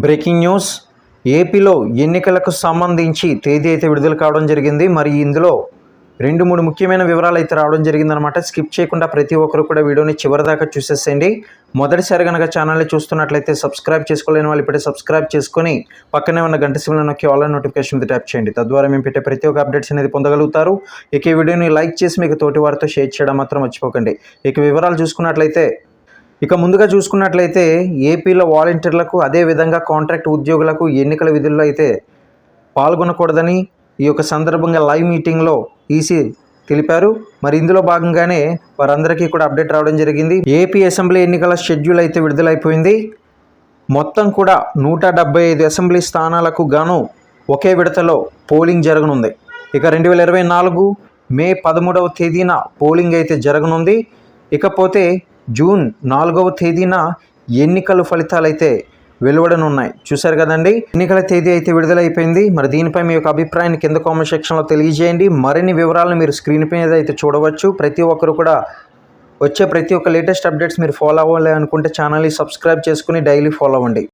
Breaking news. ఏపీలో ఎన్నికలకు సంబంధించి తేదీ అయితే విడుదల కావడం జరిగింది. మరి ఇందులో రెండు మూడు ముఖ్యమైన వివరాలు అయితే రావడం జరిగిందనమాట స్కిప్ చేయకుండా ప్రతి ఒక్కరు కూడా వీడియోని చివరిదాకా చూసేసేయండి. మొదటిసారి కనుక ఛానల్ని చూస్తున్నట్లయితే సబ్స్క్రైబ్ చేసుకోలేని వాళ్ళు ఇప్పుడే సబ్స్క్రైబ్ చేసుకొని పక్కనే ఉన్న గంట సిమ్లో నొక్కి ఆన్లైన్ నోటిఫికేషన్ ట్యాప్ చేయండి. తద్వారా మేము పెట్టే ప్రతి ఒక్క అప్డేట్స్ అనేది పొందగలుగుతారు. ఇక ఈ వీడియోని లైక్ చేసి మీకు తోటి వారితో షేర్ చేయడం మాత్రం మర్చిపోకండి. ఇక వివరాలు చూసుకున్నట్లయితే ఇక ముందుగా చూసుకున్నట్లయితే ఏపీలో వాలంటీర్లకు అదేవిధంగా కాంట్రాక్ట్ ఉద్యోగులకు ఎన్నికల విధుల్లో అయితే పాల్గొనకూడదని ఈ యొక్క సందర్భంగా లైవ్ మీటింగ్లో ఈసీ తెలిపారు. మరి ఇందులో భాగంగానే వారందరికీ కూడా అప్డేట్ రావడం జరిగింది. ఏపీ అసెంబ్లీ ఎన్నికల షెడ్యూల్ అయితే విడుదలైపోయింది. మొత్తం కూడా నూట డెబ్బై ఐదు అసెంబ్లీ స్థానాలకు గాను ఒకే విడతలో పోలింగ్ జరగనుంది. ఇక రెండు వేల ఇరవై నాలుగు మే పదమూడవ తేదీన పోలింగ్ అయితే జరగనుంది. ఇకపోతే జూన్ నాలుగవ తేదీన ఎన్నికల ఫలితాలు అయితే వెలువడనున్నాయి. చూశారు కదండి? ఎన్నికల తేదీ అయితే విడుదలైపోయింది. మరి దీనిపై మీ యొక్క అభిప్రాయాన్ని కింద కామెంట్ సెక్షన్లో తెలియజేయండి. మరిన్ని వివరాలను మీరు స్క్రీన్ మీద అయితే చూడవచ్చు. ప్రతి ఒక్కరు కూడా వచ్చే ప్రతి ఒక్క లేటెస్ట్ అప్డేట్స్ మీరు ఫాలో అవ్వాలి అనుకుంటే ఛానల్ని సబ్స్క్రైబ్ చేసుకుని డైలీ ఫాలో అవ్వండి.